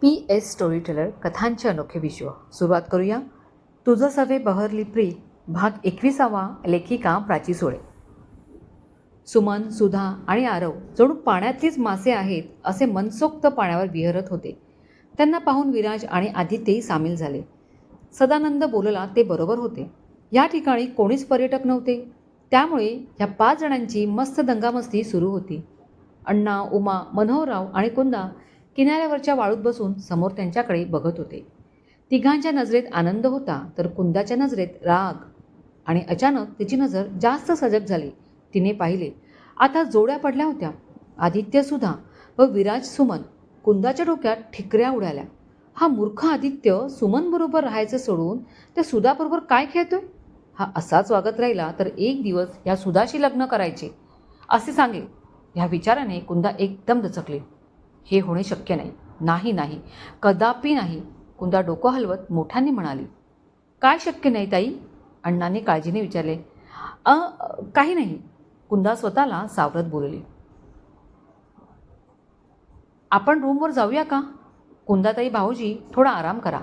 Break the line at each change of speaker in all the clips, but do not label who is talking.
P S story teller कथांचे अनोखे विश्व सुरुवात करूया. तुझं सवे बहरली प्री भाग एकविसावा लेखिका प्राची सोळे. सुमन सुधा आणि आरव जणू पाण्यातलीच मासे आहेत असे मनसोक्त पाण्यावर विहरत होते. त्यांना पाहून विराज आणि आदित्यही सामील झाले. सदानंद बोलला ते बरोबर होते. या ठिकाणी कोणीच पर्यटक नव्हते. त्यामुळे ह्या पाच जणांची मस्त दंगामस्ती सुरू होती. अण्णा उमा मनोहरराव आणि कुंदा किनाऱ्यावरच्या वाळूत बसून समोर त्यांच्याकडे बघत होते. तिघांच्या नजरेत आनंद होता तर कुंदाच्या नजरेत राग. आणि अचानक तिची नजर जास्त सजग झाली. तिने पाहिले आता जोड्या पडल्या होत्या. आदित्यसुद्धा व विराज सुमन कुंदाच्या डोक्यात ठिकऱ्या उडाल्या. हा मूर्ख आदित्य सुमनबरोबर राहायचं सोडून त्या सुधाबरोबर काय खेळतोय? हा असाच वागत राहिला तर एक दिवस या सुधाशी लग्न करायचे. असे सांगेल. ह्या विचाराने कुंदा एकदम दचकली. हे होणे शक्य नाही. नाही नाही. कदापि नाही. कुंदा डोकं हलवत मोठ्याने म्हणाली काय शक्य नाही ताई? अण्णांनी काळजीने विचारले अ काही नाही. कुंदा स्वतःला सावरत बोलली आपण रूमवर जाऊया का? कुंदाताई भाऊजी थोडा आराम करा.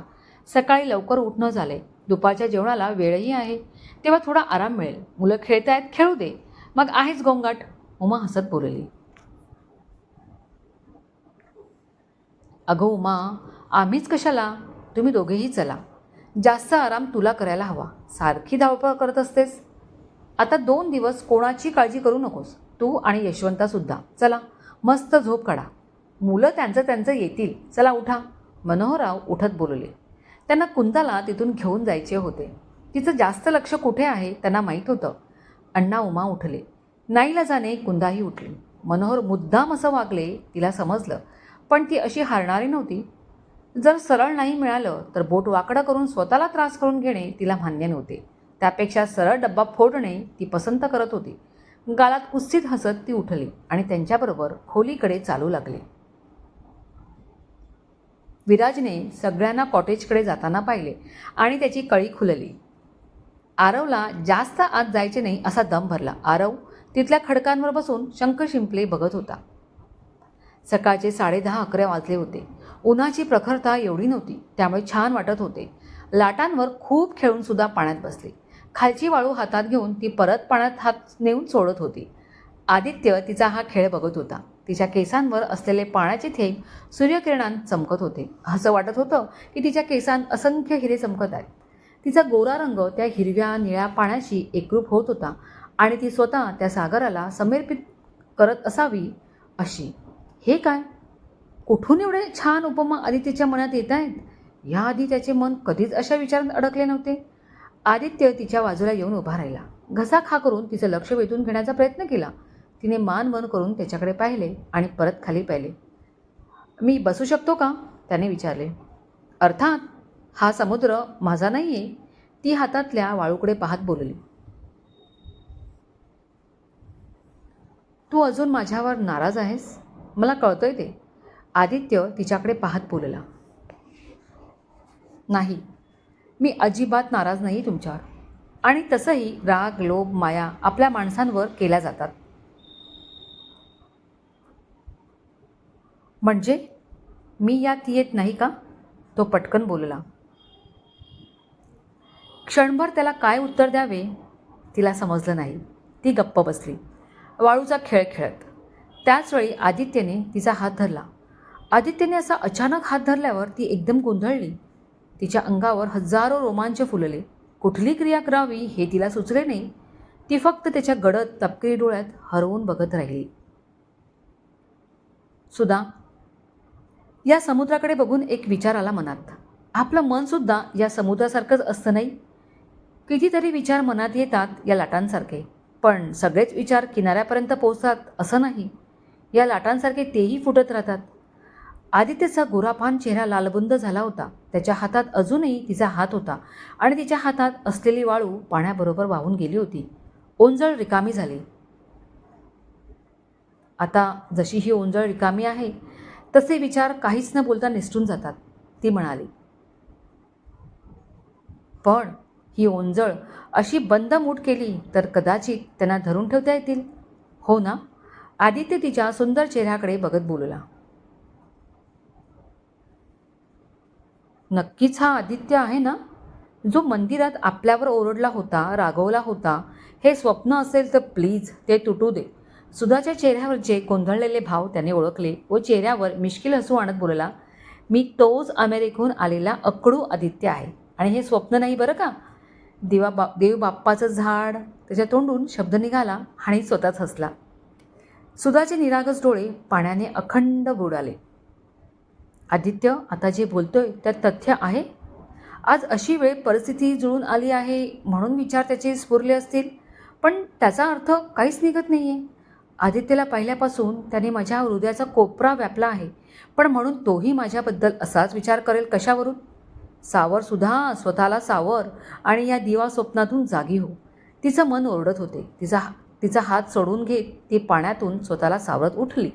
सकाळी लवकर उठणं झालंय. दुपारच्या जेवणाला वेळही आहे. तेव्हा थोडा आराम मिळेल. मुलं खेळतायत खेळू दे. मग आहेच गोंगाट. उमा हसत बोलली अगं उमा आम्हीच कशाला? तुम्ही दोघेही चला. जास्त आराम तुला करायला हवा. सारखी धावपळ करत असतेस. आता दोन दिवस कोणाची काळजी करू नकोस. तू आणि यशवंतासुद्धा चला मस्त झोप काढा. मुलं त्यांचं त्यांचं येतील. चला उठा. मनोहरराव उठत बोलले. त्यांना कुंदाला तिथून घेऊन जायचे होते. तिचं जास्त लक्ष कुठे आहे त्यांना माहीत होतं. अण्णा उमा उठले. नाईला जाणे कुंदाही उठली. मनोहर मुद्दाम असं वागले तिला समजलं. पण ती अशी हारणारी नव्हती. जर सरळ नाही मिळालं तर बोट वाकडं करून स्वतःला त्रास करून घेणे तिला मान्य नव्हते. त्यापेक्षा सरळ डब्बा फोडणे ती पसंत करत होती. गालात कुस्तीत हसत ती उठली आणि त्यांच्याबरोबर खोलीकडे चालू लागले. विराजने सगळ्यांना कॉटेजकडे जाताना पाहिले आणि त्याची कळी खुलली. आरवला जास्त आत जायचे नाही असा दम भरला. आरव तिथल्या खडकांवर बसून शंख शिंपले बघत होता. सकाळचे साडेदहा अकरा वाजले होते. उन्हाची प्रखरता एवढी नव्हती त्यामुळे छान वाटत होते. लाटांवर खूप खेळूनसुद्धा पाण्यात बसले. खालची वाळू हातात घेऊन ती परत पाण्यात हात नेऊन सोडत होती. आदित्य तिचा हा खेळ बघत होता. तिच्या केसांवर असलेले पाण्याचे थेंब सूर्यकिरणांत चमकत होते. असं वाटत होतं की तिच्या केसांत असंख्य हिरे चमकत आहेत. तिचा गोरा रंग त्या हिरव्या निळ्या पाण्याशी एकरूप होत होता आणि ती स्वतः त्या सागराला समर्पित करत असावी अशी. हे काय? कुठून एवढे छान उपमा आदित्यच्या मनात येत आहेत? याआधी त्याचे मन कधीच अशा विचारात अडकले नव्हते. आदित्य तिच्या बाजूला येऊन उभा राहिला. घसा खा करून तिचं लक्ष वेधून घेण्याचा प्रयत्न केला. तिने मान वन करून त्याच्याकडे पाहिले आणि परत खाली पाहिले मी बसू शकतो का? त्याने विचारले. अर्थात हा समुद्र माझा नाही आहे ती हातातल्या वाळूकडे पाहत बोलली. तू अजून माझ्यावर नाराज आहेस? मला कळतंय ते. आदित्य तिच्याकडे पाहत बोलला. नाही मी अजिबात नाराज नाही तुमच्यावर. आणि तसंही राग लोभ माया आपल्या माणसांवर केल्या जातात. म्हणजे? मी यात येत नाही का? तो पटकन बोलला. क्षणभर त्याला काय उत्तर द्यावे? तिला समजलं नाही. ती गप्प बसली. वाळूचा खेळ खेळत. त्याचवेळी आदित्यने तिचा हात धरला. आदित्यने असा अचानक हात धरल्यावर ती एकदम गोंधळली. तिच्या अंगावर हजारो रोमांच फुलले. कुठली क्रिया करावी हे तिला सुचले नाही. ती फक्त त्याच्या गडद तपकिरी डोळ्यात हरवून बघत राहिली. सुदा या समुद्राकडे बघून एक विचार आला मनात. आपलं मनसुद्धा या समुद्रासारखंच असतं नाही? कितीतरी विचार मनात येतात या लाटांसारखे. पण सगळेच विचार किनाऱ्यापर्यंत पोहोचतात असं नाही. या लाटांसारखे तेही फुटत राहतात. आदित्यचा गोरापान चेहरा लालबुंद झाला होता. त्याच्या हातात अजूनही तिचा हात होता आणि तिच्या हातात असलेली वाळू पाण्याबरोबर वाहून गेली होती. ओंजळ रिकामी झाली. आता जशी ही ओंजळ रिकामी आहे तसे विचार काहीच न बोलता निसटून जातात. ती म्हणाली पण ही ओंजळ अशी बंद मूठ केली तर कदाचित त्यांना धरून ठेवता येतील. हो ना? आदित्य तिच्या सुंदर चेहऱ्याकडे बघत बोलला. नक्कीच हा आदित्य आहे ना? जो मंदिरात आपल्यावर ओरडला होता रागवला होता हे स्वप्न असेल तर प्लीज ते तुटू दे. सुधाच्या चेहऱ्यावरचे गोंधळलेले भाव त्याने ओळखले व चेहऱ्यावर मिश्किल हसू आणत बोलला मी तोच अमेरिकेहून आलेला अकडू आदित्य आहे. आणि हे स्वप्न नाही बरं का? देवा बा देव बाप्पाचं झाड. त्याच्या तोंडून शब्द निघाला आणि स्वतःच हसला. सुधाचे निरागस डोळे पाण्याने अखंड बुडाले आदित्य आता जे बोलतोय त्यात तथ्य आहे? आज अशी वेळ परिस्थिती जुळून आली आहे म्हणून विचार त्याचे स्फुरले असतील. पण त्याचा अर्थ काहीच निघत नाही आहे आदित्यला पाहिल्यापासून त्याने माझ्या हृदयाचा कोपरा व्यापला आहे. पण म्हणून तोही माझ्याबद्दल असाच विचार करेल कशावरून? सावर सुद्धा स्वतःला सावर आणि या दिवा स्वप्नातून जागी हो. तिचं मन ओरडत होते. तिचा तिचा हात सोडून घेत ती पाण्यातून स्वतःला सावरत उठली.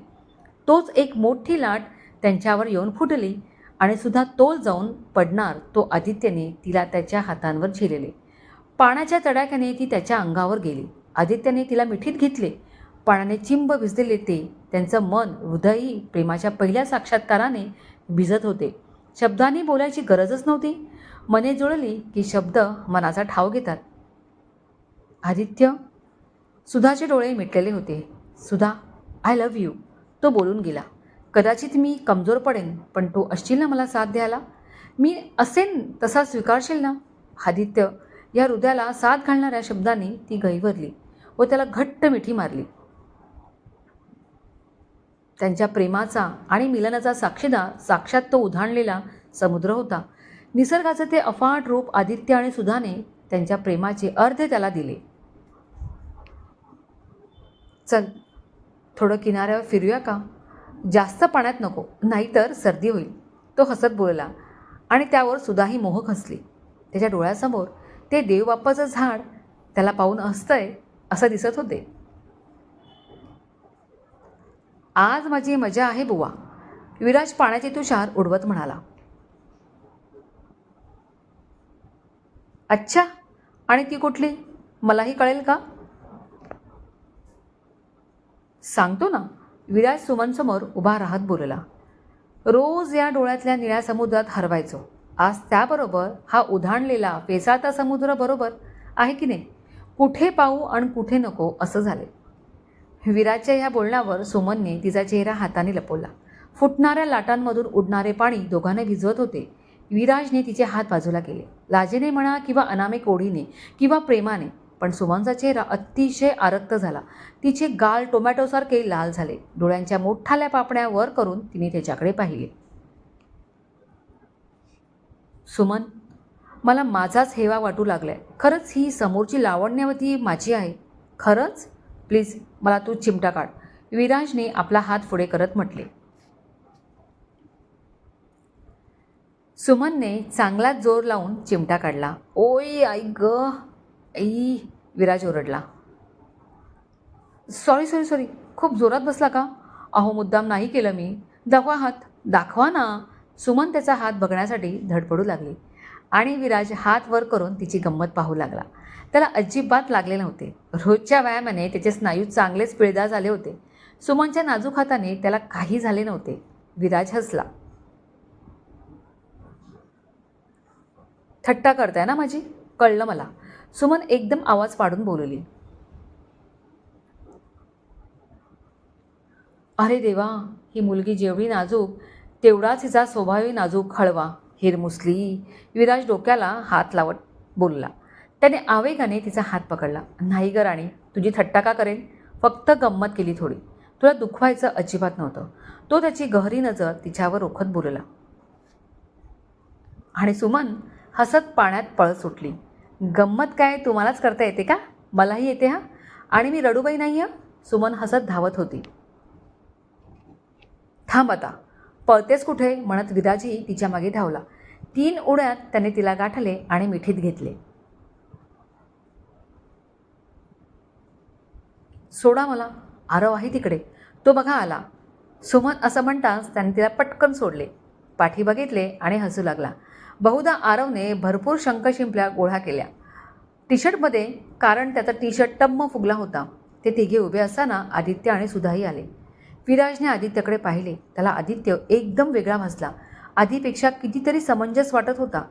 तोच एक मोठी लाट त्यांच्यावर येऊन फुटली आणि सुद्धा तोल जाऊन पडणार तो आदित्यने तिला त्याच्या हातांवर झेलेले. पाण्याच्या तडाख्याने ती त्याच्या अंगावर गेली. आदित्यने तिला मिठीत घेतले. पाण्याने चिंब भिजलेले ते त्यांचं मन हृदयही प्रेमाच्या पहिल्या साक्षात्काराने भिजत होते. शब्दांनी बोलायची गरजच नव्हती. मने जुळली की शब्द मनाचा ठाव घेतात. आदित्य सुधाचे डोळे मिटलेले होते. सुधा आय लव्ह यू तो बोलून गेला. कदाचित मी कमजोर पडेन पण तू असशील ना मला साथ द्यायला? मी असेन तसा स्वीकारशील ना? आदित्य या हृदयाला साथ घालणाऱ्या शब्दांनी ती गैवरली व त्याला घट्ट मिठी मारली. त्यांच्या प्रेमाचा आणि मिलनाचा साक्षीदार साक्षात तो उधाणलेला समुद्र होता. निसर्गाचं ते अफाट रूप आदित्य आणि सुधाने त्यांच्या प्रेमाचे अर्धे त्याला दिले. चल थोडं किनाऱ्यावर फिरूया का? जास्त पाण्यात नको नाहीतर सर्दी होईल. तो हसत बोलला आणि त्यावर सुद्धाही मोहक हसली त्याच्या डोळ्यासमोर ते देवबाप्पाचं झाड त्याला पाहून हसतंय असं दिसत होते. आज माझी मजा आहे बुवा विराज पाण्याचे तुषार उडवत म्हणाला. अच्छा आणि ती कुठली? मलाही कळेल का? सांगतो ना विराज सुमनसमोर उभा राहत बोलला रोज या डोळ्यातल्या निळ्या समुद्रात हरवायचो. आज त्याबरोबर हा उधाणलेला फेसाळता समुद्र बरोबर आहे की नाही? कुठे पाहू आणि कुठे नको असं झाले. विराजच्या ह्या बोलण्यावर सुमनने तिचा चेहरा हाताने लपवला. फुटणाऱ्या लाटांमधून उडणारे पाणी दोघांना भिजवत होते. विराजने तिचे हात बाजूला केले. लाजेने म्हणा किंवा अनामिक ओढीने किंवा प्रेमाने पण सुमनचा चेहरा अतिशय आरक्त झाला. तिचे गाल टोमॅटोसारखे लाल झाले. डोळ्यांच्या मोठाल्या पापण्या वर करून तिने त्याच्याकडे पाहिले. सुमन मला माझाच हेवा वाटू लागलाय. खरंच ही समोरची लावण्यावती माझी आहे. खरंच? प्लीज मला तू चिमटा काढ. विराजने आपला हात पुढे करत म्हटले. सुमनने चांगलाच जोर लावून चिमटा काढला. ओय आई ग! आई विराज ओरडला. सॉरी सॉरी सॉरी खूप जोरात बसला का? अहो मुद्दाम नाही केलं मी. दाखवा हात. दाखवा ना. सुमन त्याचा हात बघण्यासाठी धडपडू लागली आणि विराज हात वर करून तिची गंमत पाहू लागला. त्याला अजिबात लागले नव्हते. रोजच्या व्यायामाने त्याचे स्नायू चांगलेच पिळदार झाले होते. सुमनच्या नाजूक हाताने त्याला काही झाले नव्हते. विराज हसला. थट्टा करताय ना माझी? कळलं मला. सुमन एकदम आवाज पाडून बोलली. अरे देवा ही मुलगी जेवढी नाजूक तेवढाच हिचा स्वभावही नाजूक हळवा हिरमुसली विराज डोक्याला हात लावत बोलला. त्याने आवेगाने तिचा हात पकडला. नाही ग राणी तुझी थट्टा का करेन? फक्त गंमत केली थोडी. तुला दुखवायचं अजिबात नव्हतं. तो त्याची गहरी नजर तिच्यावर रोखत बोलला. आणि सुमन हसत पाण्यात पळ सुटली. गंमत काय तुम्हालाच करता येते का? मलाही येते हा? आणि मी रडूबाई नाही हं सुमन हसत धावत होती. थांब आता. पळतेस कुठे? म्हणत विदाजी तिच्यामागे धावला. तीन उड्यात त्याने तिला गाठले आणि मिठीत घेतले. सोडा मला. आरव आहे तिकडे. तो बघा आला. सुमन असं म्हणताच त्याने तिला पटकन सोडले. पाठी बघितले आणि हसू लागला. बहुधा आरवने भरपूर शंख शिंपल्या गोळा केल्या. टी शर्टमध्ये कारण त्याचा टी शर्ट टम्म फुगला होता. ते तिघे उभे असताना आदित्य आणि सुधाही आले. विराजने आदित्यकडे पाहिले. त्याला आदित्य एकदम वेगळा भासला. आधीपेक्षा कितीतरी समंजस वाटत होता.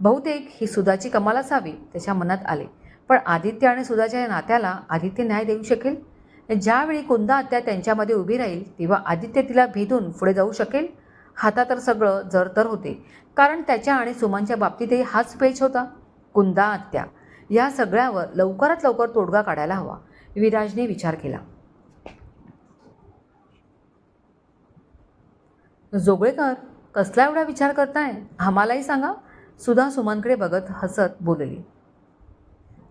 बहुतेक ही सुधाची कमाल असावी त्याच्या मनात आले. पण आदित्य आणि सुधाच्या या नात्याला आदित्य न्याय देऊ शकेल? ज्यावेळी कुंदा आत्या त्यांच्यामध्ये उभी राहील तेव्हा आदित्य तिला भेदून पुढे जाऊ शकेल? हाता तर सगळं जर तर होते. कारण त्याच्या आणि सुमनच्या बाबतीतही हाच पेच होता. कुंदा आत्या या सगळ्यावर लवकरात लवकर तोडगा काढायला हवा विराजने विचार केला. जोगळेकर कसला एवढा विचार करताय? आम्हालाही सांगा. सुधा सुमनकडे बघत हसत बोलली.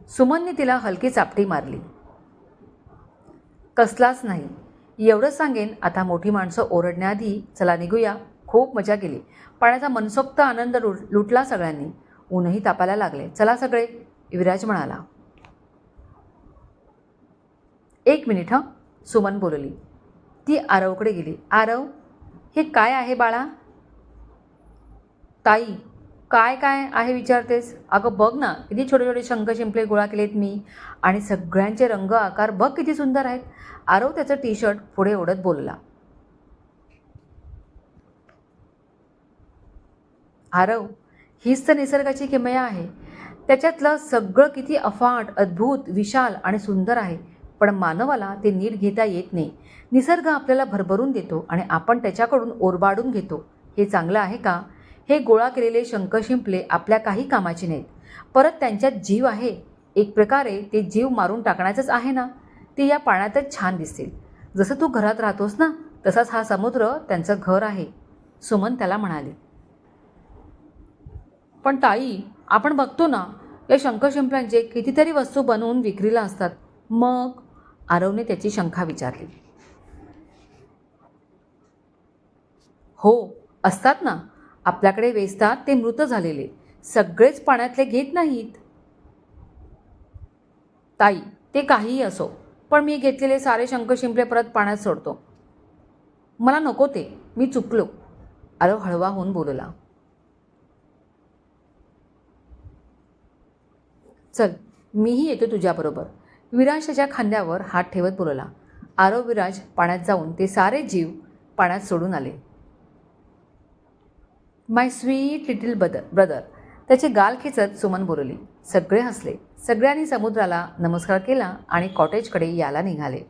सुमनने तिला हलकी चापटी मारली. कसलाच नाही. एवढंच सांगेन आता मोठी माणसं ओरडण्याआधी चला निघूया. खूप मजा केली. पाण्याचा मनसोक्त आनंद लुट लुटला सगळ्यांनी. ऊनही तापायला लागले. चला सगळे विराज म्हणाला. एक मिनिट हं. सुमन बोलली. ती आरवकडे गेली. आरव हे काय आहे बाळा? ताई काय काय आहे विचारतेस? अगं बघ ना किती छोटे छोटे शंख शिंपले गोळा केलेत मी आणि सगळ्यांचे रंग आकार बघ किती सुंदर आहेत. आरव त्याचं टी शर्ट पुढे ओढत बोलला. आरव हीच तर निसर्गाची किमया आहे. त्याच्यातलं सगळं किती अफाट अद्भुत विशाल आणि सुंदर आहे. पण मानवाला ते नीट घेता येत नाही. निसर्ग आपल्याला भरभरून देतो आणि आपण त्याच्याकडून ओरबाडून घेतो. हे चांगलं आहे का? हे गोळा केलेले शंख शिंपले आपल्या काही कामाचे नाहीत. परत त्यांच्यात जीव आहे. एक प्रकारे ते जीव मारून टाकण्याचंच आहे ना? ते या पाण्यातच छान दिसतील. जसं तू घरात राहतोस ना तसाच हा समुद्र त्यांचं घर आहे. सुमन त्याला म्हणाले. पण ताई आपण बघतो ना या शंख शिंपल्यांचे कितीतरी वस्तू बनवून विक्रीला असतात. मग आरवने त्याची शंका विचारली. हो असतात ना. आपल्याकडे वेचतात ते मृत झालेले. सगळेच पाण्यातले घेत नाहीत. ताई ते काहीही असो पण मी घेतलेले सारे शंख शिंपले परत पाण्यात सोडतो. मला नको ते मी चुकलो. आरव हळवा होऊन बोलला. चल मीही येतो तुझ्याबरोबर. विराज त्याच्या खांद्यावर हात ठेवत बोलला. आरव विराज पाण्यात जाऊन ते सारे जीव पाण्यात सोडून आले. माय स्वीट लिटिल बदर ब्रदर त्याचे गाल खेचत सुमन बोलली. सगळे हसले. सगळ्यांनी समुद्राला नमस्कार केला आणि कॉटेजकडे यायला निघाले.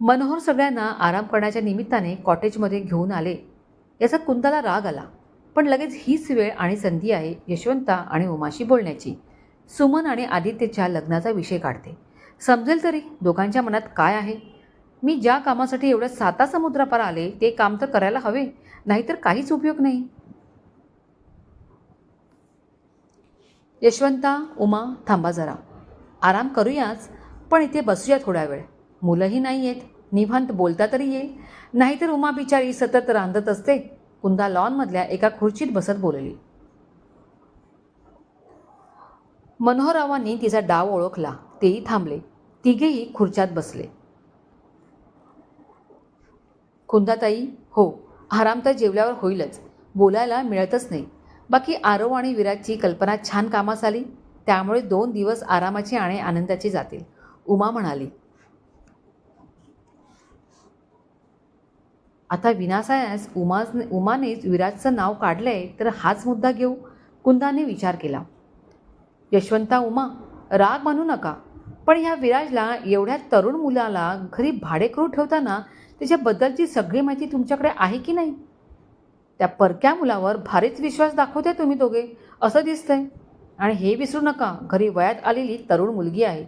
मनोहर सगळ्यांना आराम करण्याच्या निमित्ताने कॉटेजमध्ये घेऊन आले. याचा कुंदाला राग आला. पण लगेच हीच वेळ आणि संधी आहे यशवंता आणि उमाशी बोलण्याची. सुमन आणि आदित्यच्या लग्नाचा विषय काढते. समजेल तरी दोघांच्या मनात काय आहे? मी ज्या कामासाठी एवढ्या साता समुद्रापार आले ते काम तर करायला हवे नाहीतर काहीच उपयोग नाही. यशवंता उमा थांबा जरा. आराम करूयाच पण इथे बसूया थोड्या वेळ. मुलंही नाही आहेत निवांत बोलता तरी येईल नाहीतर उमा बिचारी सतत रांधत असते. कुंदा लॉनमधल्या एका खुर्चीत बसत बोलली. मनोहररावांनी तिचा डाव ओळखला. तेही थांबले. तिघेही खुर्च्यात बसले. कुंदाताई हो आराम तर जेवल्यावर होईलच. बोलायला मिळतच नाही. बाकी आरव आणि विराजची कल्पना छान कामास आली. त्यामुळे दोन दिवस आरामाची आणि आनंदाची जातील. उमा म्हणाली. आता विनासायास उमाज उमानेच विराजचं नाव काढलंय तर हाच मुद्दा घेऊ. कुंदाने विचार केला. यशवंता उमा राग मानू नका पण ह्या विराजला एवढ्या तरुण मुलाला घरी भाडेकरू ठेवताना त्याच्याबद्दलची सगळी माहिती तुमच्याकडे आहे की नाही? त्या परक्या मुलावर भारीच विश्वास दाखवते तुम्ही दोघे. असं दिसतंय. आणि हे विसरू नका घरी वयात आलेली तरुण मुलगी आहे.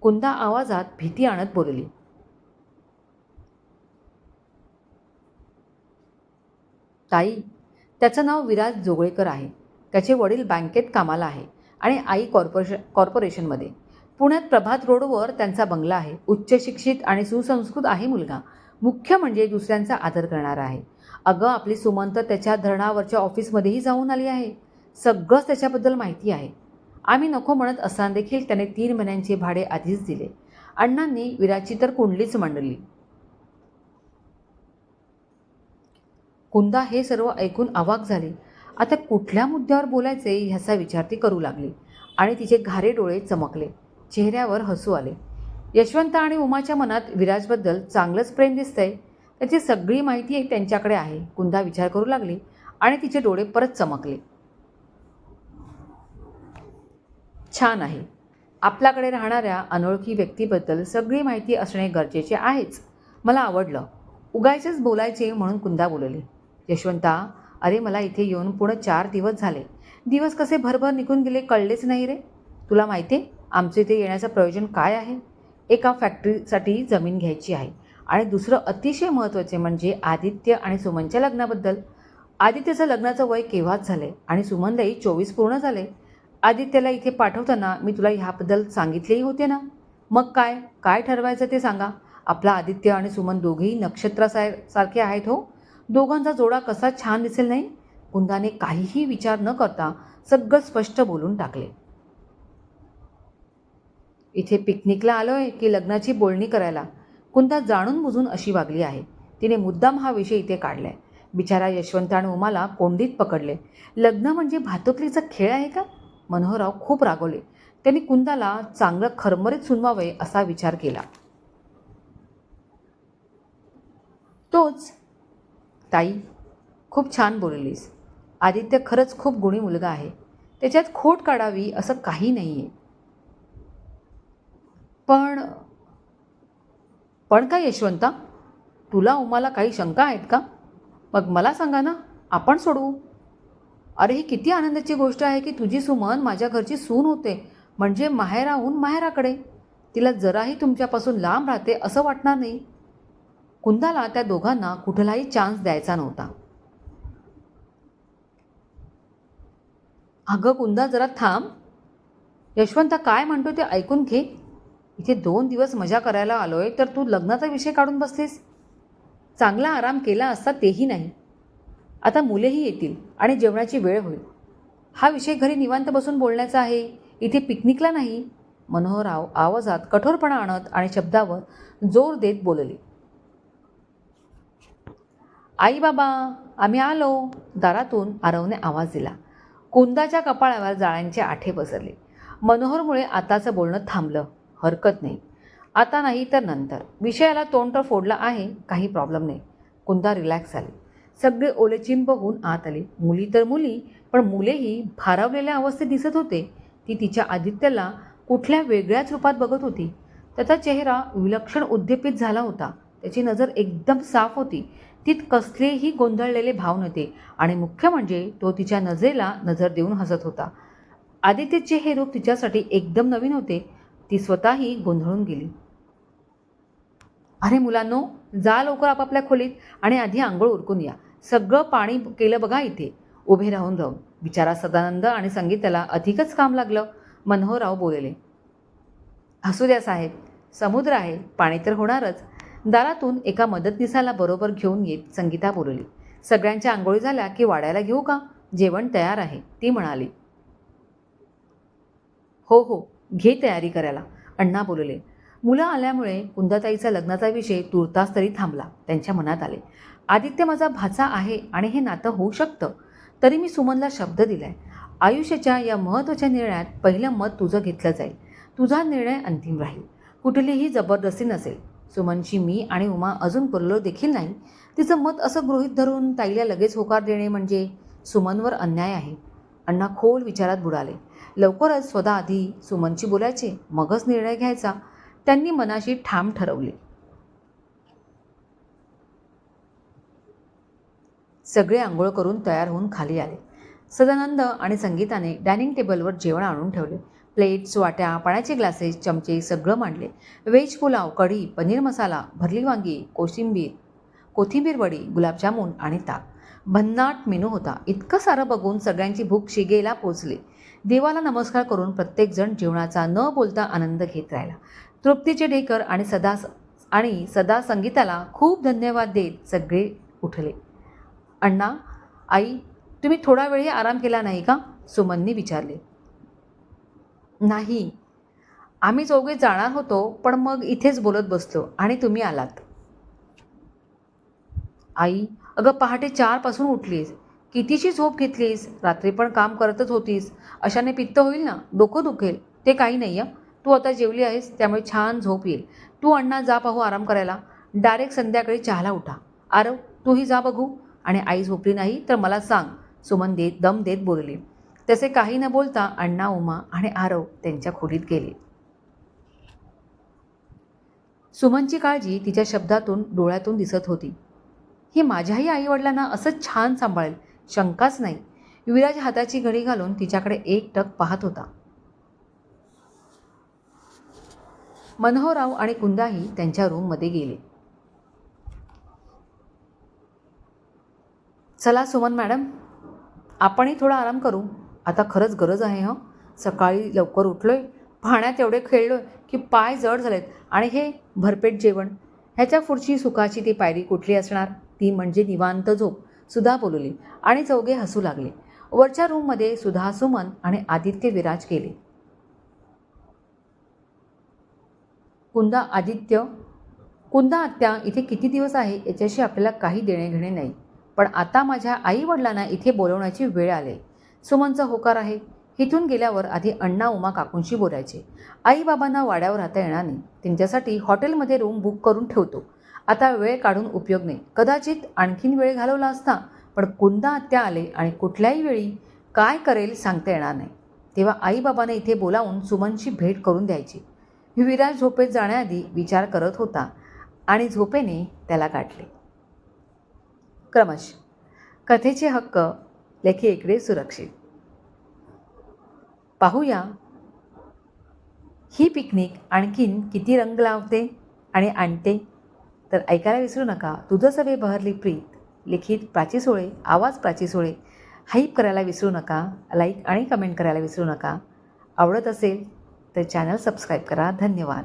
कुंदा आवाजात भीती आणत बोलली. ताई त्याचं नाव विराज जोगळेकर आहे. त्याचे वडील बँकेत कामाला आहे आणि आई कॉर्पोरेशन कॉर्पोरेशनमध्ये. पुण्यात प्रभात रोडवर त्यांचा बंगला आहे. उच्च शिक्षित आणि सुसंस्कृत आहे मुलगा. मुख्य म्हणजे दुसऱ्यांचा आदर करणारा आहे. अगं आपली सुमंत त्याच्या धरणावरच्या ऑफिसमध्येही जाऊन आली आहे. सगळंच त्याच्याबद्दल माहिती आहे. आम्ही नको म्हणत असताना देखील त्याने तीन महिन्यांचे भाडे आधीच दिले. अण्णांनी विराची तर कुंडलीच मांडली. कुंदा हे सर्व ऐकून अवाक झाली. आता कुठल्या मुद्द्यावर बोलायचे ह्याचा विचार ती करू लागली आणि तिचे घारे डोळे चमकले. चेहऱ्यावर हसू आले. यशवंत आणि उमाच्या मनात विराजबद्दल चांगलंच प्रेम दिसतंय. त्याची सगळी माहिती त्यांच्याकडे आहे. कुंदा विचार करू लागली आणि तिचे डोळे परत चमकले. छान आहे. आपल्याकडे राहणाऱ्या अनोळखी व्यक्तीबद्दल सगळी माहिती असणे गरजेचे आहेच. मला आवडलं. उगायचेच बोलायचे म्हणून कुंदा बोलली. यशवंता अरे मला इथे येऊन पुढं चार दिवस झाले. दिवस कसे भरभर निघून गेले कळलेच नाही रे. तुला माहिती आहे आमचं इथे येण्याचं प्रयोजन काय आहे? एका फॅक्टरीसाठी जमीन घ्यायची आहे आणि दुसरं अतिशय महत्त्वाचे म्हणजे आदित्य आणि सुमनच्या लग्नाबद्दल. आदित्यचं लग्नाचं वय केव्हाच झाले आणि सुमनलाही चोवीस पूर्ण झाले. आदित्यला इथे पाठवताना मी तुला ह्याबद्दल सांगितलेही होते ना? मग काय? काय ठरवायचं ते सांगा. आपला आदित्य आणि सुमन दोघेही नक्षत्रासार सारखे आहेत हो. दोघांचा जोडा कसा छान दिसेल नाही? कुंदाने काहीही विचार न करता सगळं स्पष्ट बोलून टाकले. इथे पिकनिकला आलोय की लग्नाची बोलणी करायला? कुंदा जाणून बुजून अशी वागली आहे. तिने मुद्दाम हा विषय इथे काढलाय. बिचारा यशवंत आणि उमाला कोंडीत पकडले. लग्न म्हणजे भातुकलीचा खेळ आहे का? मनोहरराव खूप रागवले. त्यांनी कुंदाला चांगलं खरमरीत सुनवावे असा विचार केला. तोच ताई खूप छान बोललीस. आदित्य खरंच खूप गुणी मुलगा आहे. त्याच्यात खोट काढावी असं काही नाही आहे पण पण काय यशवंता? तुला उमाला काही शंका आहेत का? मग मला सांगा ना आपण सोडवू? अरे ही किती आनंदाची गोष्ट आहे की तुझी सुमन माझ्या घरची सून होते म्हणजे माहेराहून माहेराकडे. तिला जराही तुमच्यापासून लांब राहते असं वाटणार नाही. कुंदाला त्या दोघांना कुठलाही चान्स द्यायचा नव्हता. अगं कुंदा जरा थांब. यशवंत काय म्हणतो ते ऐकून घे. इथे दोन दिवस मजा करायला आलोय तर तू लग्नाचा विषय काढून बसलीस. चांगला आराम केला असता तेही नाही. आता मुलेही येतील आणि जेवणाची वेळ होईल. हा विषय घरी निवांत बसून बोलण्याचा आहे. इथे पिकनिकला नाही. मनोहरराव आवाजात कठोरपणा आणत आणि शब्दावर जोर देत बोलले. आई बाबा आम्ही आलो. दारातून आरवने आवाज दिला. कुंदाच्या कपाळावर जाळ्यांचे आठे पसरले. मनोहरमुळे आताचं बोलणं थांबलं. हरकत नाही. आता नाही तर नंतर. विषयाला तोंड तर फोडला आहे. काही प्रॉब्लेम नाही. कुंदा रिलॅक्स झाली. सगळे ओलेचिंब होऊन आत आले. मुली तर मुली पण मुलेही भारावलेल्या अवस्थेत दिसत होते. ती तिच्या आदित्यला कुठल्या वेगळ्याच रूपात बघत होती. त्याचा चेहरा विलक्षण उद्दीपित झाला होता. त्याची नजर एकदम साफ होती. तीत कसलेही गोंधळलेले भाव नव्हते. आणि मुख्य म्हणजे तो तिच्या नजरेला नजर देऊन हसत होता. आदित्यचे हे रूप तिच्यासाठी एकदम नवीन होते. ती स्वतःही गोंधळून गेली. अरे मुलांनो जा लवकर आपापल्या खोलीत आणि आधी आंघोळ उरकून या. सगळं पाणी केलं बघा इथे. उभे राहून राहून. बिचारा सदानंद आणि संगीताला अधिकच काम लागलं. मनोहरराव बोलले हसू द्या साहेब. समुद्र आहे. पाणी तर होणारच. दारातून एका मदतनीसाला बरोबर घेऊन येत संगीता बोलली सगळ्यांच्या आंघोळी झाल्या की वाढायला घेऊ का? जेवण तयार आहे ती म्हणाली. हो हो घे तयारी करायला अण्णा बोलले. मुलं आल्यामुळे कुंदाताईचा लग्नाचा विषय तुर्तास तरी थांबला त्यांच्या मनात आले. आदित्य माझा भाचा आहे आणि हे नातं होऊ शकतं तरी मी सुमनला शब्द दिलाय. आयुष्याच्या या महत्त्वाच्या निर्णयात पहिलं मत तुझं घेतलं जाईल. तुझा निर्णय अंतिम राहील. कुठलीही जबरदस्ती नसेल. सुमनची मी आणि उमा अजून बोललो देखील नाही. तिचं मत असं गृहीत धरून ताईला लगेच होकार देणे म्हणजे सुमनवर अन्याय आहे. अण्णा खोल विचारात बुडाले. लवकरच स्वतः आधी सुमनची बोलायचे मगच निर्णय घ्यायचा. त्यांनी मनाशी ठाम ठरवले. सगळे आंघोळ करून तयार होऊन खाली आले. सदानंद आणि संगीताने डायनिंग टेबलवर जेवण आणून ठेवले. प्लेट्स वाट्या पाण्याचे ग्लासेस चमचे सगळं मांडले. व्हेज पुलाव कढी पनीर मसाला भरली वांगी कोशिंबीर कोथिंबीर वडी गुलाबजामुन आणि ताक. भन्नाट मेनू होता. इतकं सारं बघून सगळ्यांची भूक शिगेला पोचली. देवाला नमस्कार करून प्रत्येकजण जेवणाचा न बोलता आनंद घेत राहिला. तृप्तीचे ढेकर आणि सदा आणि सदा संगीताला खूप धन्यवाद देत सगळे उठले. अण्णा आई तुम्ही थोडा वेळही आराम केला नाही का? सुमननी विचारले. नाही. आम्ही चौघे जाणार होतो पण मग इथेच बोलत बसलो आणि तुम्ही आलात. आई अगं पहाटे चारपासून उठलीस. कितीची झोप घेतलीस? रात्री पण काम करतच होतीस. अशाने पित्त होईल ना? डोकं दुखेल. ते काही नाही आहे तू आता जेवली आहेस त्यामुळे छान झोप येईल. तू अण्णा जा पाहू आराम करायला. डायरेक्ट संध्याकाळी चहाला उठा. आरव तूही जा बघू. आणि आई झोपली नाही तर मला सांग. सुमन देत दम देत बोलली. तसे काही न बोलता अण्णा उमा आणि आरव त्यांच्या खोलीत गेले. सुमनची काळजी तिच्या शब्दातून डोळ्यातून दिसत होती. ही माझ्याही आईवडिलांना असंच छान सांभाळेल शंकाच नाही. विराज हाताची घडी घालून तिच्याकडे एक टक पाहत होता. मनोहरराव आणि कुंदाही त्यांच्या रूममध्ये गेले. चला सुमन मॅडम आपणही थोडा आराम करू. आता खरंच गरज आहे हं. सकाळी लवकर उठलो आहे पाण्यात एवढे खेळलो की पाय जड झालेत. आणि हे भरपेट जेवण. ह्याच्या पुढची सुखाची ती पायरी कुठली असणार? ती म्हणजे निवांत झोप. सुधा बोलली. आणि चौघे हसू लागले. वरच्या रूममध्ये सुधा सुमन आणि आदित्य विराज गेले. कुंदा आदित्य? कुंदा आत्या इथे किती दिवस आहे? याच्याशी आपल्याला काही देणे घेणे नाही. पण आता माझ्या आई वडिलांना इथे बोलवण्याची वेळ आली. सुमनचा होकार आहे. इथून गेल्यावर आधी अण्णा उमा काकूंशी बोलायचे. आईबाबांना वाड्यावर राहता येणार नाही. त्यांच्यासाठी हॉटेलमध्ये रूम बुक करून ठेवतो. आता वेळ काढून उपयोग नाही. कदाचित आणखीन वेळ घालवला असता पण कुंदा आत्या आले आणि कुठल्याही वेळी काय करेल सांगता येणार नाही. तेव्हा आईबाबाने इथे बोलावून सुमनची भेट करून द्यायची. विराज झोपेत जाण्याआधी विचार करत होता आणि झोपेने त्याला गाठले. क्रमश. कथेचे हक्क लेखी इकडे सुरक्षित. पाहूया. ही पिकनिक आणखीन किती रंग लावते आणि आणते? तर ऐकायला विसरू नका. तुझं सवे बहरली प्रीत लिखित प्राची सोळे आवाज प्राची सोळे हाईप करायला विसरू नका. लाईक आणि कमेंट करायला विसरू नका. आवडत असेल तर चॅनल सबस्क्राईब करा. धन्यवाद.